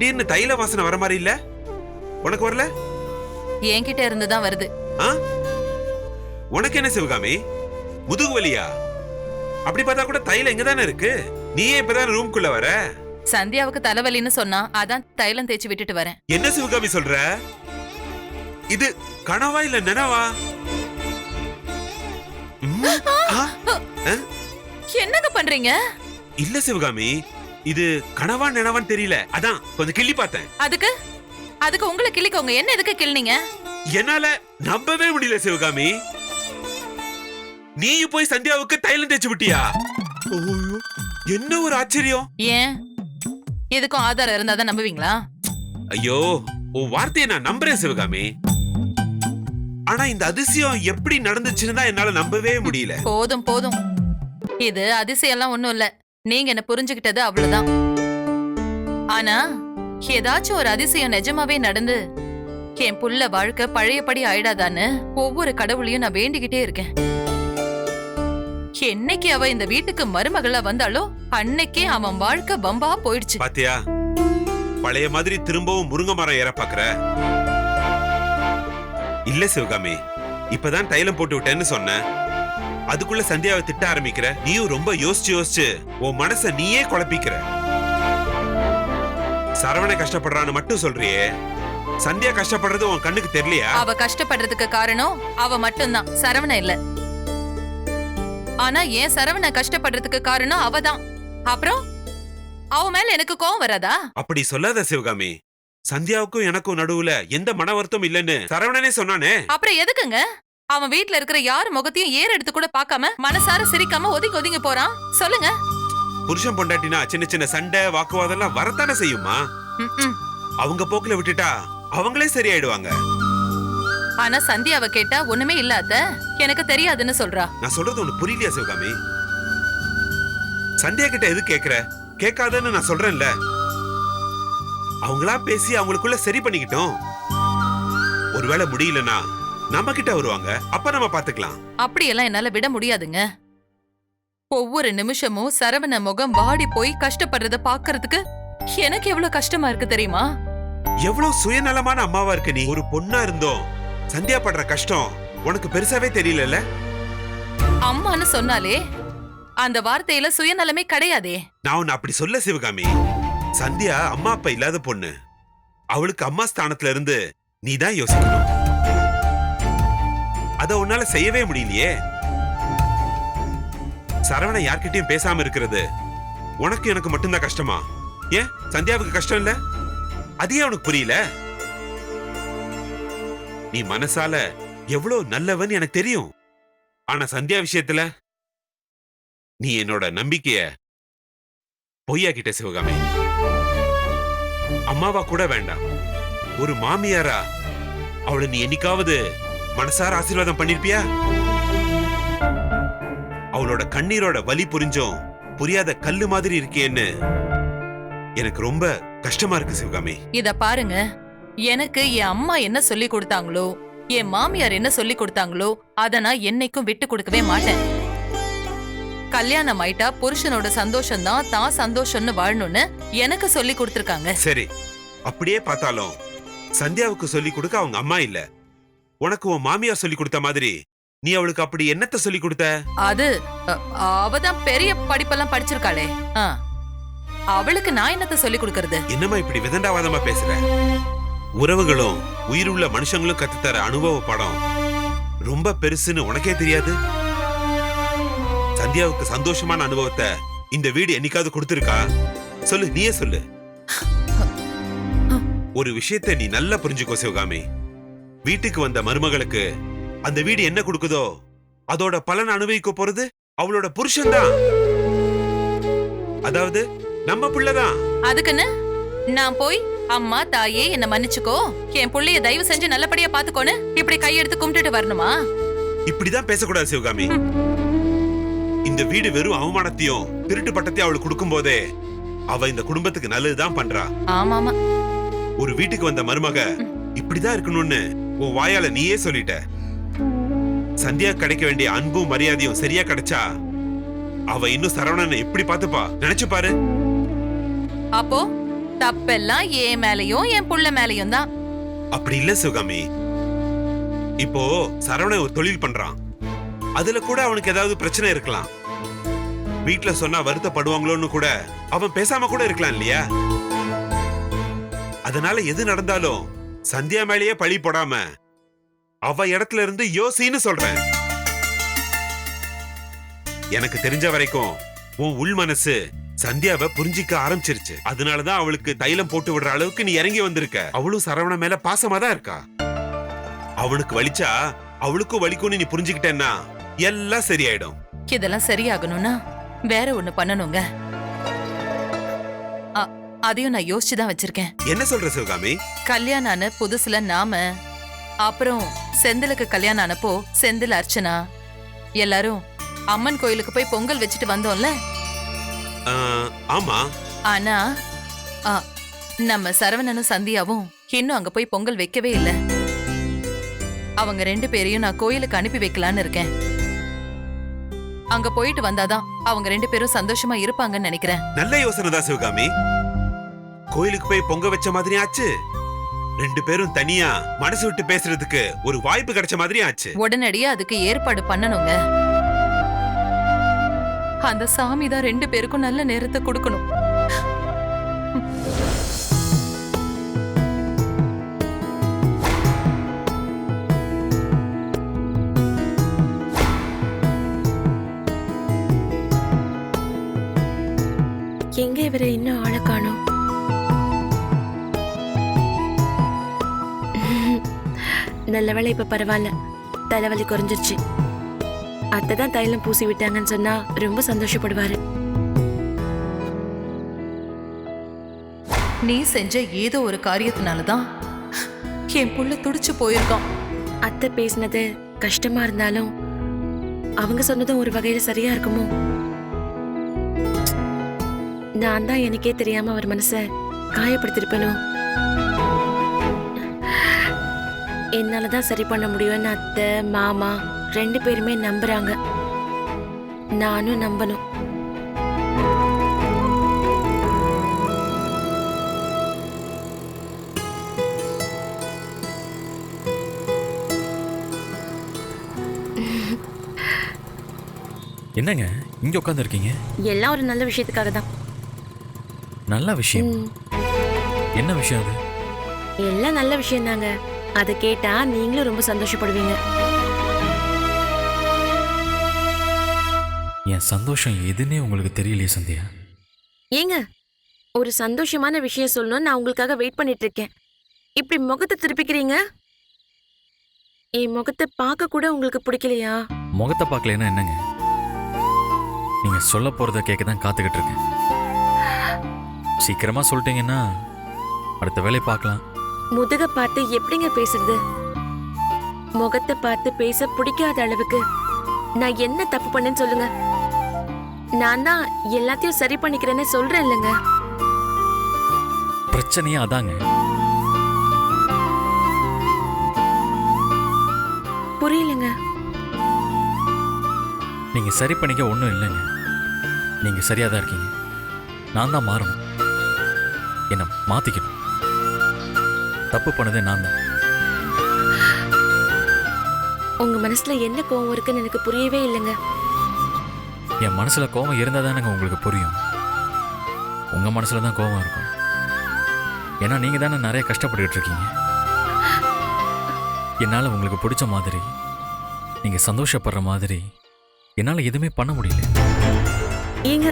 என்ன திடீர்னு தைல வாசனை வர மாதிரி இல்ல? உனக்கு வரல? என்கிட்ட இருந்து தான் வருது. ஆ? உனக்கு என்ன சிவகாமி? முதுகு வலியா? அப்படி பார்த்தா கூட தைலம் இங்க தானே இருக்கு நீயே இப்பதான் ரூம்குள்ள வர? சந்தியாவுக்கு தலைவலின்னு சொன்னா அதான் தைலம் தேய்ச்சி விட்டுட்டு வரேன். என்ன சிவகாமி சொல்ற? இது கனவா இல்ல நினவா? ம், ஆ, என்னங்க பண்றீங்க? இல்ல சிவகாமி இது கனவா நினவான்னு தெரியல. அதான் கொஞ்சம் கிள்ளி பார்த்தேன். அதுக்கு? அதுக்கு உங்களை கிள்ளிக்கோங்க. என்ன எதுக்கு கிள்னீங்க என்னால நம்பவே முடியல சிவகாமி. நீ போய் சந்தியாவுக்கு தைலம் தேய்ச்சு விட்டியா? என்ன ஒரு ஆச்சரியம்? ஏன்? எதுக்கும் ஆதாரம் இருந்தா தான் நம்புவீங்களா? ஐயோ உன் வார்த்தையை நான் நம்புறேன் சிவகாமி. ஆனா இந்த அதிசயம் எப்படி நடந்துச்சுன்னு தான் என்னால நம்பவே முடியல. போதும் போதும். இது அதிசயம்லாம் ஒண்ணும் இல்ல. நீங்க என்ன புரிஞ்சுகிட்டது அவ்வளவுதான். ஆனா ஏதாச்சும் ஒரு அதிசயம் நிஜமாவே நடந்து என் புள்ள வாழ்க்கை பழையபடி ஆயிடாதான்னு ஒவ்வொரு கடவுளையும் நான் வேண்டிக்கிட்டே இருக்கேன். என்னைக்கு அவ இந்த வீட்டுக்கு மருமகளா வந்தாலோ அன்னைக்கே அவன் வாழ்க்கை பம்பா போயிடுச்சு. பாத்தியா? பழைய மாதிரி திரும்பவும் முருங்கை மரம் ஏற பாக்குற? இல்ல சிவகாமி இப்பதான் தைலம் போட்டு விட்டேன்னு சொன்ன. அதுக்குள்ள சந்தியாவை திட்ட ஆரம்பிக்கிற. நீயும் ரொம்ப யோசிச்சு யோசிச்சு உன் மனச நீயே குழப்பிக்கிற. சரவண கஷ்டப்படுறான்னு மட்டும் சொல்றியே. சந்தியா கஷ்டப்படுறது உன் கண்ணுக்கு தெரியலையா? அவ கஷ்டப்படுறதுக்கு காரணம் அவ மட்டும்தான். சரவண இல்ல. ஆனா ஏன் சரவண கஷ்டப்படுறதுக்கு காரணம் அவதான். அப்புறம்? அவ மேல எனக்கு கோவம் வராதா? அப்படி சொல்லாத சிவகாமி. சந்தியாவுக்கும் எனக்கும் நடுவுல எந்த மன வருத்தம் இல்லைன்னு சரவணனே சொன்னானே. அப்புறம் எதுக்குங்க? அவன் வீட்ல இருக்கிற யார் முகத்தையும் ஏற எடுத்து கூட பார்க்காம மனசார சிரிக்காம ஒதுங்கி ஒதுங்கி போறான். சொல்லுங்க. புருஷன் பொண்டாட்டினா சின்ன சின்ன சண்டை வாக்குவாதம் எல்லாம் வரத்தானே செய்யுமா. அவங்க போக்குல விட்டுட்டா அவங்களே சரியாயிடுவாங்க. ஆனா சந்தியாவ கேட்டா ஒண்ணுமே இல்லாத எனக்கு தெரியாதுன்னு சொல்றா. நான் சொல்றது உனக்கு புரியலையா சிவகாமி? சந்தியா கிட்ட எது கேக்குற? கேட்காதன்னு நான் சொல்றேன்ல. அவங்களா பேசி அவங்களுக்குள்ள சரி பண்ணிக்கிட்டோம். ஒருவேளை முடியலனா நம்ம கிட்ட வருவாங்க. அப்ப நம்ம பாத்துக்கலாம். அப்படியெல்லாம் என்னால விட முடியாதுங்க. ஒவ்வொரு நிமிஷமும் சரவண முகம் வாடி போய் கஷ்டப்படுறத பாக்குறதுக்கு எனக்கு எவ்வளவு கஷ்டமா இருக்கு தெரியுமா? எவ்வளவு சுயநலமான அம்மாவா இருக்க நீ? ஒரு பொண்ணா இருந்தோம். சந்தியா படுற கஷ்டம் உனக்கு பெருசாவே தெரியலல்ல? அம்மான்னு சொன்னாலே அந்த வார்த்தையில சுயநலமே கிடையாதே. நான் உன்னை அப்படி சொல்ல சிவகாமி. சந்தியா அம்மா அப்பா இல்லாத பொண்ணு. அவளுக்கு அம்மா ஸ்தானத்துல இருந்து நீ தான் யோசிக்கணும். அத உன்னால செய்யவே முடியலையே. சரவணன் யார்கிட்டயும் பேசாம இருக்கிறது. உனக்கு எனக்கு மட்டும்தான் கஷ்டமா? ஏன்? சந்தியாவுக்கு கஷ்டம் இல்ல? அதே உனக்கு புரியல? நீ மனசால எவ்வளவு நல்லவன் எனக்கு தெரியும். ஆனா சந்தியா விஷயத்துல நீ என்னோட நம்பிக்கைய பொய்யாக்கிட்ட சிவகாமி. அம்மாவா கூட வேண்டாம். ஒரு மாமியாரா அவளை நீ என்னைக்காவது மனசார ஆசீர்வாதம் பண்ணிருப்பியா? அவளோட கண்ணீரோட வலி புரிஞ்சும் புரியாத கல்லு மாதிரி இருக்கேன்னு எனக்கு ரொம்ப கஷ்டமா இருக்கு சிவகாமி. இத பாருங்க. எனக்கு என் அம்மா என்ன சொல்லி கொடுத்தாங்களோ என் மாமியார் என்ன சொல்லி கொடுத்தாங்களோ அத நான் என்னைக்கும் விட்டு கொடுக்கவே மாட்டேன். கல்யாணம் ஆயிட்டா புருஷனோட சந்தோஷம் தான் தான் சந்தோஷம்னு வாழணும்னு எனக்கு சொல்லி கொடுத்திருக்காங்க. சரி. அப்படியே பார்த்தாலும் சந்தியாவுக்கு சொல்லி கொடுக்க அவங்க அம்மா இல்ல. உனக்கு உன் மாமியார் சொல்லி கொடுத்த மாதிரி. நீ அவளுக்கு அப்படி என்னத்த சொல்லி கொடுத்த? அது அவதான் பெரிய படிப்பெல்லாம் படிச்சிருக்காளே. அவளுக்கு நான் என்னத்த சொல்லி கொடுக்கறது? என்னம்மா இப்படி விதண்டாவாதமா பேசுற? உறவுகளும் உயிருள்ள மனுஷங்களும் கத்துத்தர அனுபவ படம். ரொம்ப பெருசுன்னு உனக்கே தெரியாது? சந்தியாவுக்கு சந்தோஷமான அனுபவத்தை இந்த வீடு என்னைக்காவது கொடுத்திருக்கா? சொல்லு நீயே சொல்லு. ஒரு விஷயத்தை நீ நல்லா புரிஞ்சுக்கோ சிவகாமி. வீட்டுக்கு வந்த மருமகளுக்கு அந்த வீடு என்ன கொடுக்குதோ அதோட பலன் அனுபவிக்க போறது அவளோட புருஷன்தான். அதாவது நம்ம பிள்ளைதான். அதுக்குன்னு நான் போய் அம்மா தாயே என்ன மன்னிச்சுக்கோ. என் புள்ளைய தயவு செஞ்சு நல்லபடியா பாத்துக்கோன்னு இப்படி கையெடுத்து கும்பிட்டுட்டு வரணுமா? இப்படிதான் பேசக்கூடாது சிவகாமி. இந்த வீடு வெறும் அவமானத்தையும் திருட்டு பட்டத்தையும் அவளுக்கு கொடுக்கும் போதே அவ இந்த குடும்பத்துக்கு நல்லதுதான் பண்றா. ஆமாமா. ஒரு வீட்டுக்கு வந்த மருமக இப்படிதான் இருக்கணும்னு உன் வாயால நீயே சொல்லிட்ட. சந்தியா கிடைக்க வேண்டிய அன்பும் மரியாதையும் சரியா கிடைச்சா அவ இன்னும் சரவணனை எப்படி பாத்துப்பா நினைச்சு பாரு. அப்போ தப்பெல்லாம் என் மேலயும் என் புள்ள மேலயும் தான். அப்படி இல்ல சிவகாமி. இப்போ சரவணன் ஒரு தொழில் பண்றான். அதுல கூட அவனுக்கு ஏதாவது பிரச்சனை இருக்கலாம். வீட்ல சொன்னா வருத்தப்படுவாங்களோன்னு கூட அவன் பேசாம கூட இருக்கலாம் இல்லையா? அதனால எது நடந்தாலும் சந்தியா மேலேயே பழி போடாம அவ இடத்துல இருந்து யோசின்னு சொல்றேன். எனக்கு தெரிஞ்ச வரைக்கும் உன் உள் மனசு சந்தியாவை புரிஞ்சிக்க ஆரம்பிச்சிருச்சு. அதனாலதான் அவளுக்கு தைலம் போட்டு விடுற அளவுக்கு நீ இறங்கி வந்திருக்க. அவளும் சரவண மேல பாசமா தான் இருக்கா. அவனுக்கு வலிச்சா அவளுக்கும் வலிக்கும்னு நீ புரிஞ்சுக்கிட்டேன்னா எல்லாம் சரியாயிடும். இதெல்லாம் சரியாகணும்னா வேற ஒண்ணு பண்ணணுங்க. அதையும் நான் யோசிச்சு தான் வச்சிருக்கேன். என்ன சொல்ற சிவகாமி? கல்யாணம் ஆன புதுசுல நாம அப்புறம் செந்திலுக்கு கல்யாணம் ஆனப்போ செந்தில் அர்ச்சனா எல்லாரும் அம்மன் கோயிலுக்கு போய் பொங்கல் வச்சுட்டு வந்தோம்ல? ஆமா. ஆனா நம்ம சரவணனும் சந்தியாவும் இன்னும் அங்க போய் பொங்கல் வைக்கவே இல்ல. அவங்க ரெண்டு பேரையும் நான் கோயிலுக்கு அனுப்பி வைக்கலான்னு இருக்கேன். அங்க போயிட்டு வந்தாதான் அவங்க ரெண்டு பேரும் சந்தோஷமா இருப்பாங்கன்னு நினைக்கிறேன். நல்ல யோசனை தான் சிவகாமி. கோயிலுக்கு போய் பொங்க வச்ச மாதிரி ஆச்சு? ரெண்டு பேரும் தனியா மனசு விட்டு பேசுறதுக்கு ஒரு வாய்ப்பு கிடைச்ச மாதிரி ஆச்சு. உடனடியா அதுக்கு ஏற்பாடு பண்ணணுங்க. அந்த சாமி தான் ரெண்டு பேருக்கும் நல்ல நேரத்தை கொடுக்கணும். எங்க இவரை இன்னும் ஆளை காணோம் நல்ல வேளை இப்ப பரவாயில்ல தலைவலி குறைஞ்சிருச்சு. அத்தை தான் தைலம் பூசி விட்டாங்கன்னு சொன்னா ரொம்ப சந்தோஷப்படுவாரு. நீ செஞ்ச ஏதோ ஒரு காரியத்தினால தான் என் புள்ள துடிச்சு போயிருக்கான். அத்தை பேசினது கஷ்டமா இருந்தாலும் அவங்க சொன்னதும் ஒரு வகையில சரியா இருக்குமோ? நான் தான் எனக்கே தெரியாம அவர் மனச காயப்படுத்திருப்பேனோ என்னாலதான் சரி பண்ண முடியும்னு அத்தை மாமா ரெண்டு பேருமே நம்புறாங்க. நானும் நம்பணும். என்னங்க இங்க உட்காந்துருக்கீங்க எல்லாம் ஒரு நல்ல விஷயத்துக்காக தான். நல்ல விஷயம்? என்ன விஷயம் அது? எல்லாம் நல்ல விஷயம் தாங்க அதை கேட்டா நீங்களும் ரொம்ப சந்தோஷப்படுவீங்க. என் சந்தோஷம் எதுன்னே உங்களுக்கு தெரியலையே சந்தியா? ஏங்க ஒரு சந்தோஷமான விஷயம் சொல்லணும்னு நான் உங்களுக்காக வெயிட் பண்ணிட்டு இருக்கேன் இப்படி முகத்தை திருப்பிக்கிறீங்க? என் முகத்தை பார்க்க கூட உங்களுக்கு பிடிக்கலையா? முகத்தை பார்க்கலன்னா என்னங்க? நீங்க சொல்ல போறத கேட்க தான் காத்துக்கிட்டு இருக்கேன். சீக்கிரமா சொல்லிட்டீங்கன்னா அடுத்த வேலையை பார்க்கலாம். முதுக பார்த்து எப்படிங்க பேசுறது? முகத்தை பார்த்து பேச பிடிக்காத அளவுக்கு நான் என்ன தப்பு பண்ணேன்னு சொல்லுங்க. நான் தான் எல்லாத்தையும் சரி பண்ணிக்கிறேன்னு சொல்றேன் இல்லைங்க. பிரச்சனையே அதாங்க. புரியலங்க. நீங்க சரி பண்ணிக்க ஒன்றும் இல்லைங்க. நீங்க சரியா தான் இருக்கீங்க. நான் தான் மாறணும். என்ன மாத்திக்கணும். தப்பு பண்ணதே நான் தான். உங்க மனசுல என்ன கோவம் இருக்குன்னு எனக்கு புரியவே இல்லைங்க. என் மனசுல கோவம் இருந்தால் தானேங்க உங்களுக்கு புரியும். உங்க மனசுல தான் கோவம் இருக்கும். ஏன்னா நீங்க தானே நிறைய கஷ்டப்பட்டுக்கிட்டு இருக்கீங்க. என்னால் உங்களுக்கு பிடிச்ச மாதிரி நீங்க சந்தோஷப்படுற மாதிரி என்னால் எதுவுமே பண்ண முடியல. ஏங்க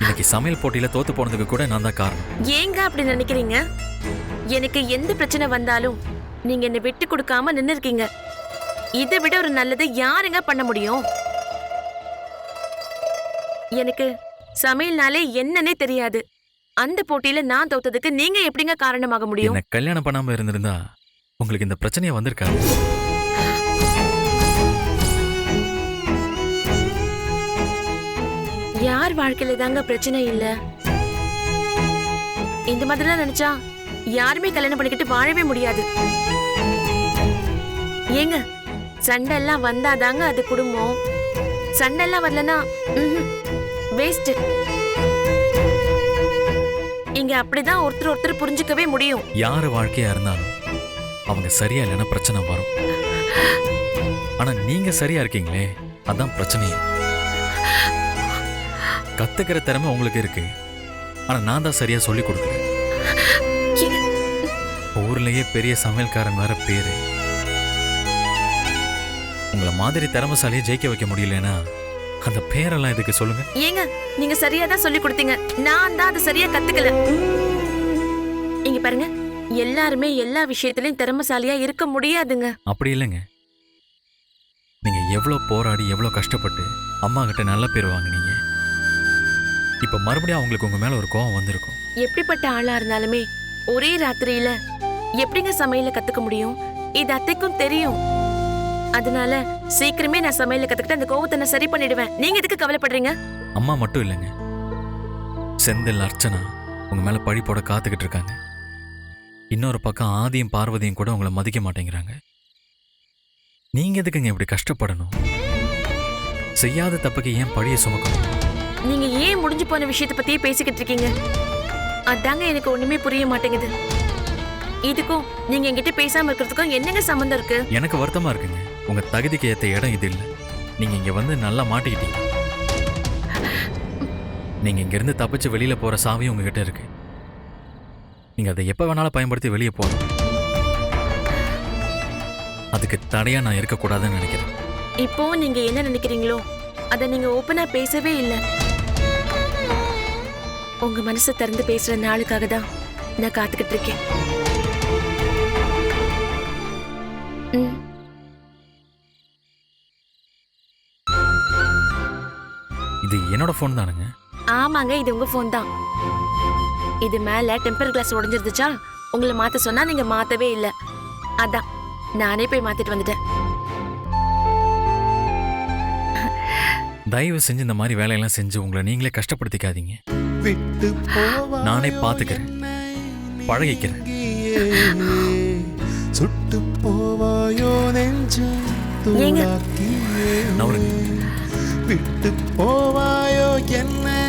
இன்னைக்கு சமையல் போட்டியில தோத்து போனதுக்கு கூட நான் தான் காரணம். ஏங்க அப்படி நினைக்கிறீங்க? எனக்கு எந்த பிரச்சனை வந்தாலும் நீங்க என்னை விட்டு கொடுக்காம நின்னு இருக்கீங்க இதை விட ஒரு நல்லது யாருங்க பண்ண முடியும்? எனக்கு சமையல்னாலே என்னன்னே தெரியாது. அந்த போட்டியில நான் தோத்ததுக்கு நீங்க எப்படிங்க காரணமாக முடியும்? என்ன கல்யாணம் பண்ணாம இருந்திருந்தா உங்களுக்கு இந்த பிரச்சனையே வந்திருக்காது. யார் வாழ்க்கையில தாங்க பிரச்சனை இல்ல? இந்த மாதிரிலாம் நினைச்சா யாருமே கல்யாணம் பண்ணிக்கிட்டு வாழவே முடியாது. ஏங்க சண்டை எல்லாம் வந்தாதாங்க அது குடும்பம். சண்டை எல்லாம் வரலனா வேஸ்ட் இங்க அப்படிதான் ஒருத்தர் ஒருத்தர் புரிஞ்சுக்கவே முடியும். யார் வாழ்க்கையா இருந்தாலும் அவங்க சரியா இல்லைன்னா பிரச்சனை வரும். ஆனா நீங்க சரியா இருக்கீங்களே அதான் பிரச்சனையே. கத்துக்கிற திறமை உங்களுக்கு இருக்கு. ஆனா நான் தான் சரியா சொல்லி கொடுக்குறேன். ஊர்லயே பெரிய சமையல்காரன் வேற பேரு. உங்களை மாதிரி திறமைசாலியை ஜெயிக்க வைக்க முடியலன்னா அந்த பேரெல்லாம் இதுக்கு சொல்லுங்க? ஏங்க நீங்க சரியா தான் சொல்லி கொடுத்தீங்க. நான் தான் அதை சரியா கத்துக்கல. இங்க பாருங்க எல்லாருமே எல்லா விஷயத்திலயும் திறமைசாலியா இருக்க முடியாதுங்க. அப்படி இல்லைங்க. நீங்க எவ்வளோ போராடி எவ்வளோ கஷ்டப்பட்டு அம்மா கிட்ட நல்ல பேர் வாங்குனீங்க. இப்போ மறுபடியும் அவங்களுக்கு உங்க மேல ஒரு கோவம் வந்திருக்கும். எப்படிப்பட்ட ஆளா இருந்தாலுமே ஒரே ராத்திரியில எப்படிங்க சமையல கத்துக்க முடியும்? இது அத்தைக்கும் தெரியும். அதனால சீக்கிரமே நான் சமையல கத்துக்கிட்டு அந்த கோவத்தை நான் சரி பண்ணிடுவேன். நீங்க எதுக்கு கவலைப்படுறீங்க? அம்மா மட்டும் இல்லைங்க. செந்தில் அர்ச்சனா உங்க மேல பழி போட காத்துக்கிட்டு இருக்காங்க. இன்னொரு பக்கம் ஆதியும் பார்வதியும் கூட உங்களை மதிக்க மாட்டேங்கிறாங்க. நீங்க எதுக்குங்க இப்படி கஷ்டப்படணும்? செய்யாத தப்புக்கு ஏன் பழிய சுமக்கணும்? நீங்க ஏன் முடிஞ்சு போன விஷயத்த பத்தியே பேசிக்கிட்டு இருக்கீங்க? அதாங்க எனக்கு ஒண்ணுமே புரிய மாட்டேங்குது. இதுக்கும் நீங்க என்கிட்ட பேசாம இருக்கிறதுக்கும் என்னங்க சம்மந்தம் இருக்கு? எனக்கு வருத்தமா இருக்குங்க. உங்க தகுதிக்கு ஏத்த இடம் இது இல்லை. நீங்க இங்க வந்து நல்லா மாட்டிக்கிட்டீங்க. நீங்க இங்க இருந்து தப்பிச்சு வெளியில போற சாவி உங்ககிட்ட இருக்கு. நீங்க அதை எப்ப வேணாலும் பயன்படுத்தி வெளியே போகலாம். அதுக்கு தடையா நான் இருக்கக்கூடாதுன்னு நினைக்கிறேன். இப்போ நீங்க என்ன நினைக்கிறீங்களோ அத நீங்க ஓப்பனா பேசவே இல்ல. உங்க மனசை திறந்து பேசுற நாளுக்காக தான் நான் காத்துக்கிட்டு இருக்கேன். இது என்னோட ஃபோன் தானுங்க. ஆமாங்க இது உங்க ஃபோன் தான். இது மேல டெம்பர் கிளாஸ் உடைஞ்சிருந்துச்சா? உங்களை மாத்த சொன்னா நீங்க மாத்தவே இல்ல. அதான் நானே போய் மாத்திட்டு வந்துட்டேன். தயவு செஞ்சு இந்த மாதிரி வேலையெல்லாம் செஞ்சு உங்களை நீங்களே கஷ்டப்படுத்திக்காதீங்க. விட்டு போவா நானே பார்த்துக்கிறேன் பழகிக்கிறேன். சுட்டு போவாயோ நெஞ்சு ஏங்க? தூளாக்கியே. விட்டு போவாயோ என்னை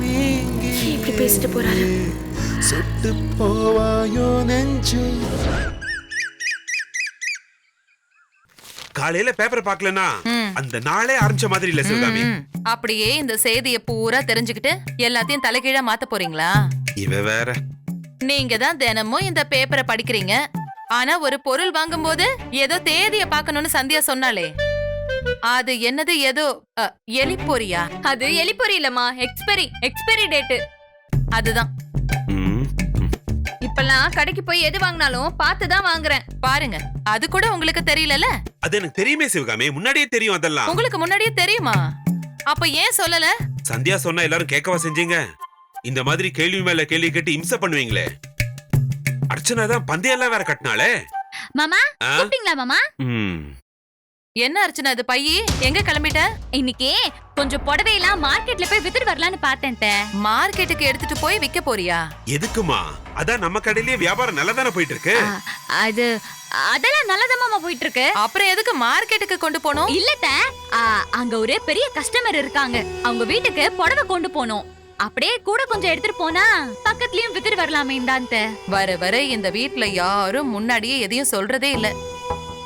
நீங்கி. ஏன் இப்படி பேசிட்டு போறாரு. சுட்டு போவாயோ நெஞ்சு. காலையில பேப்பர் பார்க்கலனா ம். அந்த நாளே ஆரம்பிச்ச மாதிரி இல்ல சிவகாமி. அப்படியே இந்த செய்திய பூரா தெரிஞ்சுக்கிட்டு எல்லாத்தையும் தலைகீழா மாத்த போறீங்களா? இவ வேற. நீங்க தான் தினமும் இந்த பேப்பரை படிக்கிறீங்க. ஆனா ஒரு பொருள் வாங்கும்போது ஏதோ தேதிய பார்க்கணும்னு சந்தியா சொன்னாலே அது என்னது ஏதோ எலிப்பொரியா அது எலிப்பொரி இல்லம்மா எக்ஸ்பெரி எக்ஸ்பெரி டேட்டு அதுதான். ம், இப்பெல்லாம் கடைக்கு போய் எது வாங்கினாலும் பார்த்து தான் வாங்குறேன். பாருங்க அது கூட உங்களுக்கு தெரியலல அது எனக்கு தெரியுமே சிவகாமி முன்னாடியே தெரியும் அதெல்லாம். உங்களுக்கு முன்னாடியே தெரியுமா? அப்ப ஏன் சொல்லல? சந்தியா சொன்னா எல்லாரும் கேட்கவா செஞ்சீங்க? இந்த மாதிரி கேள்வி மேல கேள்வி கேட்டு இம்சை பண்ணுவீங்களே. அர்ச்சனா தான் பந்தயெல்லாம் வேற கட்டினாலே மாமா? கூப்பிட்டீங்களா மாமா. என்ன அர்ச்சனா அது பையி? எங்க கிளம்பிட்ட? இன்னைக்கு கொஞ்சம் புடவையெல்லாம் மார்க்கெட்ல போய் வித்துட்டு வரலான்னு பார்த்தேன். மார்க்கெட்டுக்கு எடுத்துட்டு போய் விக்க போறியா? எதுக்குமா? அதான் நம்ம கடையிலேயே வியாபாரம் நல்லா தானே போயிட்டு இருக்கு அது அதெல்லாம் நல்லதமாமா போயிட்டு இருக்கு அப்புறம் எதுக்கு மார்க்கெட்டுக்கு கொண்டு போனோம்? இல்ல அங்க ஒரு பெரிய கஸ்டமர் இருக்காங்க. அவங்க வீட்டுக்கு புடவை கொண்டு போனோம். அப்படியே கூட கொஞ்சம் எடுத்துட்டு போனா பக்கத்துலயும் வித்துட்டு வரலாமே தான் வர வர இந்த வீட்ல யாரும் முன்னாடியே எதையும் சொல்றதே இல்ல.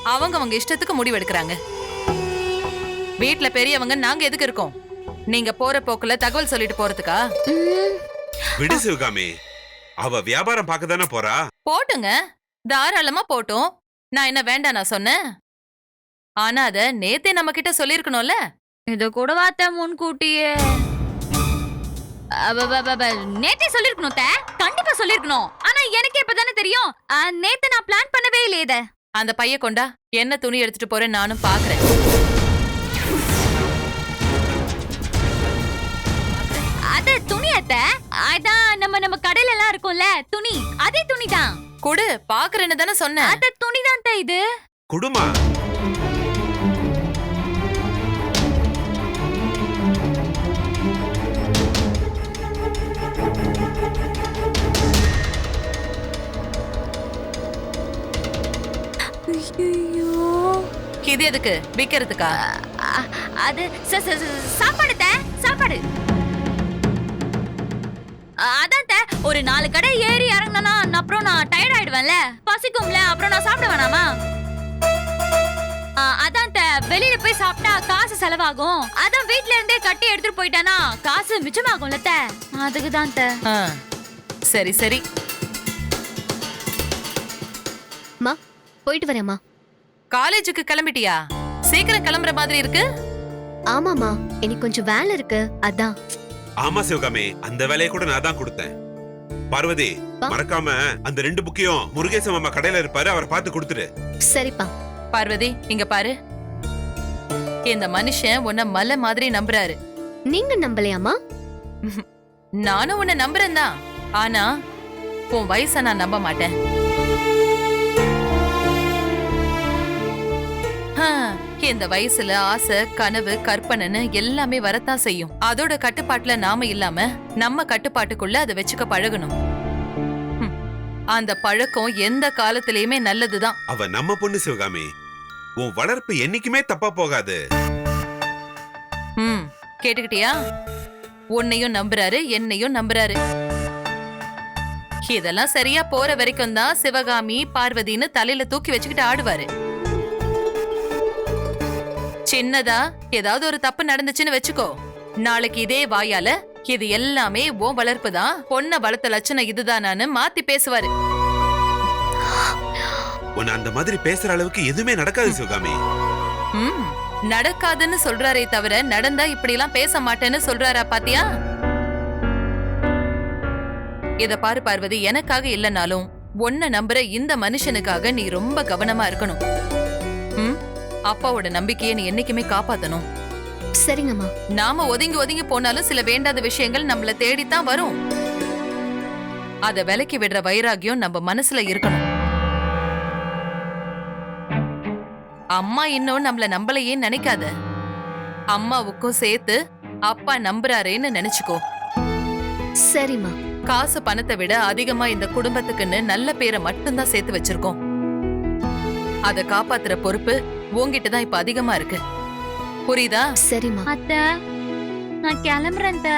அவங்க அவங்க இஷ்டத்துக்கு முடிவு எடுக்கறாங்க. வீட்ல பெரியவங்க நாங்க எதுக்கு இருக்கோம்? நீங்க போற போக்குல தகவல் சொல்லிட்டு போறதுக்கா? விடு சிவகாமி. அவ வியாபாரம் பார்க்க தானே போறா? போட்டுங்க. தாராளமா போட்டும். நான் என்ன வேண்டாம் நான் சொன்னேன்? ஆனா அத நேத்தே நம்ம கிட்ட சொல்லிருக்கணும்ல? இத கூட வாத்த முன்கூட்டியே. நேத்தே சொல்லிருக்கணும் அத்தை. கண்டிப்பா சொல்லிருக்கணும். ஆனா எனக்கு இப்பதானே தெரியும். நேத்து நான் பிளான் பண்ணவே இல்லையே அந்த பைய கொண்டா என்ன துணி எடுத்துட்டு போறேன் நானும் பாக்குறேன். அது துணி அத்தை. அதான் நம்ம நம்ம கடையில எல்லாம் இருக்கும்ல துணி. அதே துணி தான். குடு பாக்குறேன்னு தானே சொன்னேன். அத துணி தான் இது. குடுமா? இது எதுக்கு? விக்கிறதுக்கா? அது ச- ச- ச- சாப்பாடு சாப்பாடு. அதான் ஒரு நாலு கடை ஏறி இறங்கினா அப்புறம் நான் டயர்ட் ஆயிடுவேன்ல. பசிக்கும்ல அப்புறம் நான் சாப்பிட வேணாமா? ஆ, அதான் வெளியில போய் சாப்பிட்டா காசு செலவாகும். அதான் வீட்ல இருந்தே கட்டி எடுத்துட்டு போயிட்டானா காசு மிச்சமாகும்ல அத்தை. அதுக்கு தான் அத்தை. ஆ, சரி சரி. போயிட்டு வரேம்மா. காலேஜுக்கு கிளம்பிட்டியா? சீக்கிரம் கிளம்புற மாதிரி இருக்கு? ஆமாம்மா எனக்கு கொஞ்சம் வேலை இருக்கு அதான். ஆமா சிவகாமி. அந்த வேலையை கூட நான் தான் கொடுத்தேன். பார்வதி. மறக்காம அந்த ரெண்டு புக்கையும் முருகேச மாமா கடையில இருப்பாரு அவரை பார்த்து கொடுத்துரு சரிப்பா. பார்வதி இங்க பாரு. இந்த மனுஷன் உன்னை மலை மாதிரி நம்புறாரு. நீங்க நம்பலையாம்மா? நானும் உன்னை நம்புறேன் தான் ஆனா உன் வயசை நான் நம்ப மாட்டேன். இந்த வயசுல ஆசை கனவு கற்பனைன்னு எல்லாமே வரத்தான் செய்யும். அதோட கட்டுப்பாட்டுல நாம இல்லாம நம்ம கட்டுப்பாட்டுக்குள்ள அதை வச்சுக்க பழகணும். அந்த பழக்கம் எந்த காலத்திலயுமே நல்லதுதான். அவ நம்ம பொண்ணு சிவகாமி உன் வளர்ப்பு என்னைக்குமே தப்பா போகாது. ம் கேட்டுக்கிட்டியா? உன்னையும் நம்புறாரு என்னையும் நம்புறாரு. இதெல்லாம் சரியா போற வரைக்கும் தான் சிவகாமி பார்வதின்னு தலையில தூக்கி வச்சுக்கிட்டு ஆடுவாரு. சின்னதா ஏதாவது ஒரு தப்பு நடந்துச்சுன்னு வச்சுக்கோ. நாளைக்கு இதே வாயால இது எல்லாமே உன் வளர்ப்பு தான். பொண்ண வளர்த்த லட்சணம் இதுதானான்னு மாத்தி பேசுவாரு. உன்னை அந்த மாதிரி பேசுற அளவுக்கு எதுவுமே நடக்காது சிவகாமி. ம். நடக்காதுன்னு சொல்றாரே தவிர நடந்தா இப்படி எல்லாம் பேச மாட்டேன்னு சொல்றாரா பாத்தியா? இத பாரு பார்வதி எனக்காக இல்லனாலும் உன்னை நம்புற இந்த மனுஷனுக்காக நீ ரொம்ப கவனமா இருக்கணும். அப்பாவோட நம்பிக்கையை நீ என்னைக்குமே காப்பாத்தணும். சரிங்கம்மா. நாம ஒதுங்கி ஒதுங்கி போனாலும் சில வேண்டாத விஷயங்கள் நம்மள தேடித்தான் வரும். அத விலக்கி விடுற வைராகியம் நம்ம மனசுல இருக்கணும். அம்மா இன்னும் நம்மள நம்பலையே நினைக்காத. அம்மாவுக்கும் சேர்த்து அப்பா நம்புறாரேன்னு நினைச்சுக்கோ. சரிம்மா. காசு பணத்தை விட அதிகமா இந்த குடும்பத்துக்குன்னு நல்ல பேரை மட்டும்தான் சேர்த்து வச்சிருக்கோம். அத காப்பாத்துற பொறுப்பு உன்கிட்ட தான் இப்ப அதிகமா இருக்கு புரியுதா சரிம்மா அத்தை நான் கிளம்புறேன் அத்தை.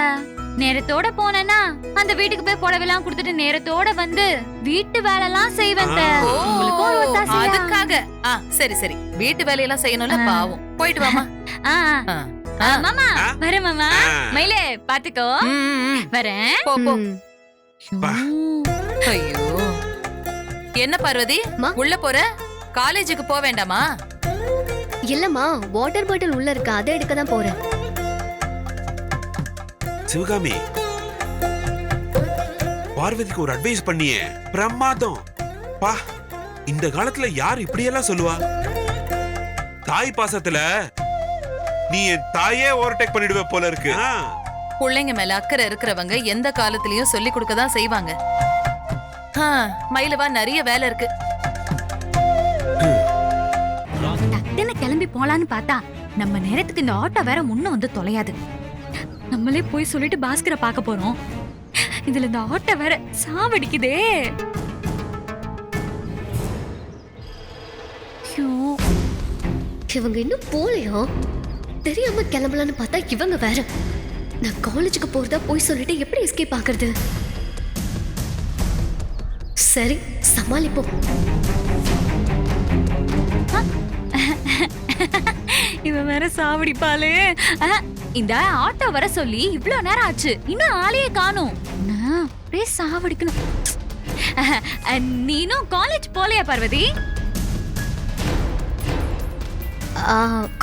நேரத்தோட போனேன்னா அந்த வீட்டுக்கு போய் புடவைலாம் கொடுத்துட்டு நேரத்தோட வந்து வீட்டு வேலைலாம் செய்வேன் அத்தை. ஆ. உங்களுக்கும் ஒரு ஒத்தாசையா? அதுக்காக ஆ சரி சரி வீட்டு வேலையெல்லாம் செய்யணும்ல. பாவம் போயிட்டு வாமா ஆ, ஆ. ஆ, மாமா ஆ? வரேன் மாமா ஆ. மயிலே பாத்துக்கோ ம், ம், ம். வரேன் போ போ ம். பா. ஐயோ என்ன பார்வதி மா? உள்ள போற காலேஜுக்கு போக வேண்டாமா இல்லம்மா வாட்டர் பாட்டில் உள்ள இருக்கு. அதை எடுக்க தான் போறேன். சிவகாமி பார்வதிக்கு ஒரு அட்வைஸ் பண்ணியே. பிரமாதம். பா இந்த காலத்துல யார் இப்படியெல்லாம் சொல்லுவா? தாய் பாசத்துல நீ என் தாயே ஓவர்டேக் பண்ணிடுவ போல இருக்கு. பிள்ளைங்க மேல அக்கறை இருக்கிறவங்க எந்த காலத்திலயும் சொல்லி கொடுக்க தான் செய்வாங்க மயிலவா நிறைய வேலை இருக்கு. போலான்னு பார்த்தா நம்ம நேரத்துக்கு இந்த ஆட்டோ வேற முன்ன வந்து தொலையாது. நம்மளே போய் சொல்லிட்டு பாஸ்கரை பார்க்க போறோம். இதுல இந்த ஆட்டோ வேற சாவடிக்குதே. ஐயோ. இவங்க இன்னும் போலையா? தெரியாம கிளம்பலான்னு பார்த்தா இவங்க வேற. நான் காலேஜுக்கு போறதா போய் சொல்லிட்டு எப்படி எஸ்கேப் ஆகுறது சரி சமாளிப்போம். வேற சாவடிப்பாளே. இந்த ஆட்டோ வர சொல்லி இவ்ளோ நேரம் ஆச்சு. இன்னும் ஆளையே காணும். நான் அப்படியே சாவடிக்கணும். நீனும் காலேஜ் போலையா பார்வதி?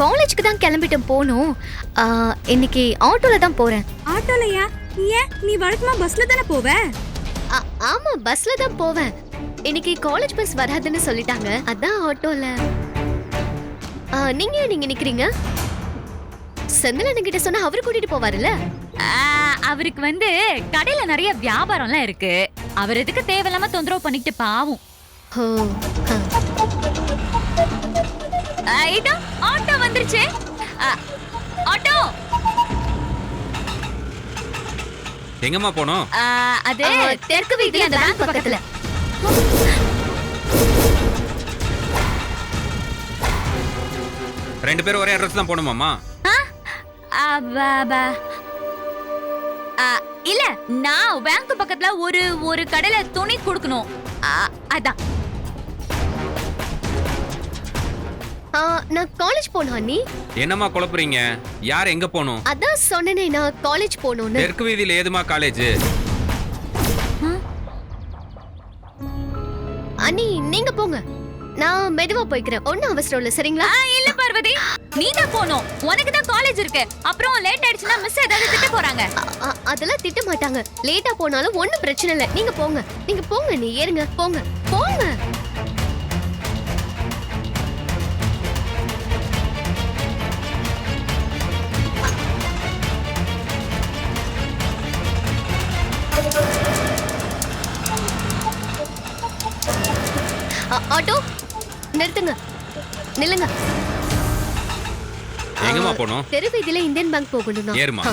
காலேஜுக்கு தான் கிளம்பிட்டேன் போகணும் இன்னைக்கு ஆட்டோல தான் போறேன். ஆட்டோலயா? ஏன்? நீ வழக்கமா பஸ்ல தானே போவ? ஆ, ஆமா பஸ்ல தான் போவேன். இன்னைக்கு காலேஜ் பஸ் வராதுன்னு சொல்லிட்டாங்க. அதான் ஆட்டோல. ஆ, நீங்க ஏன் நீங்க நிக்கிறீங்க? செந்திலன் கிட்ட சொன்னா அவர் கூட்டிட்டு போவாருல்ல? அவருக்கு வந்து கடையில நிறைய வியாபாரம்லாம் இருக்கு. அவர் எதுக்கு தேவையில்லாம தொந்தரவு பண்ணிக்கிட்டு பாவும். ஓ ஆ. அஹ், இதோ ஆட்டோ வந்துருச்சு. ஆட்டோ. எங்கம்மா போனோம்? அது தெற்கு வீதியில அந்த பேங்க் பக்கத்துல. ரெண்டு பேரும் ஒரே அட்ரஸ் தான் போகணுமாம்மா? அஹ், ப- ப- அஹ், இல்ல நான் பேங்க் பக்கத்துல ஒரு ஒரு கடையில துணி கொடுக்கணும். ஆ, அதான். ஆ, நான் காலேஜ் போனோம் அண்ணி. என்னம்மா குழப்புறீங்க? யார் எங்க போகணும்? அதான் சொன்னனே நான் காலேஜ் போகணும்னு. தெற்கு வீதியில ஏதுமா காலேஜ் அண்ணி நீங்க போங்க. நான் மெதுவா போய்க்கிறேன். ஒன்னும் அவசரம் இல்ல சரிங்களா? இல்ல பார்வதி. நீ தான் போகணும். உனக்கு தான் காலேஜ் இருக்கு. அப்புறம் லேட் ஆயிடுச்சுன்னா மிஸ் ஏதாவது திட்ட போறாங்க. அதெல்லாம் திட்ட மாட்டாங்க. லேட்டா போனாலும் ஒண்ணும் பிரச்சனை இல்ல. நீங்க போங்க. நீங்க போங்க நீ ஏறுங்க. போங்க. போங்க. நில்லுங்க. எங்கம்மா போகணும்? தெரு வீதியில இந்தியன் பேங்க் போகணும் ஏறுமா.